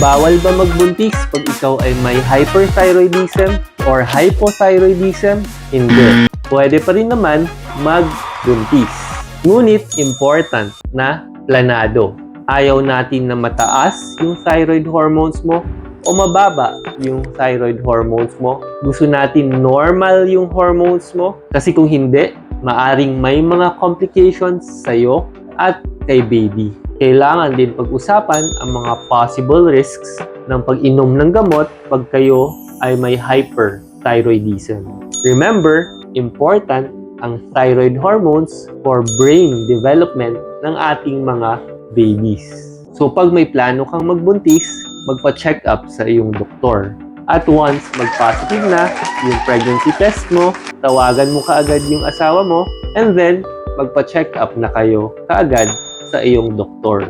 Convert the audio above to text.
Bawal ba magbuntis pag ikaw ay may hyperthyroidism or hypothyroidism? Hindi. Pwede pa rin naman magbuntis. Ngunit important na planado. Ayaw natin na mataas yung thyroid hormones mo o mababa yung thyroid hormones mo. Gusto natin normal yung hormones mo kasi kung hindi, maaring may mga complications sa'yo at kay baby. Kailangan din pag-usapan ang mga possible risks ng pag-inom ng gamot pag kayo ay may hyperthyroidism. Remember, important ang thyroid hormones for brain development ng ating mga babies. So pag may plano kang magbuntis, magpa-check up sa iyong doktor. At once mag-positive na yung pregnancy test mo, tawagan mo kaagad yung asawa mo, and then magpa-check up na kayo kaagad sa iyong doktor.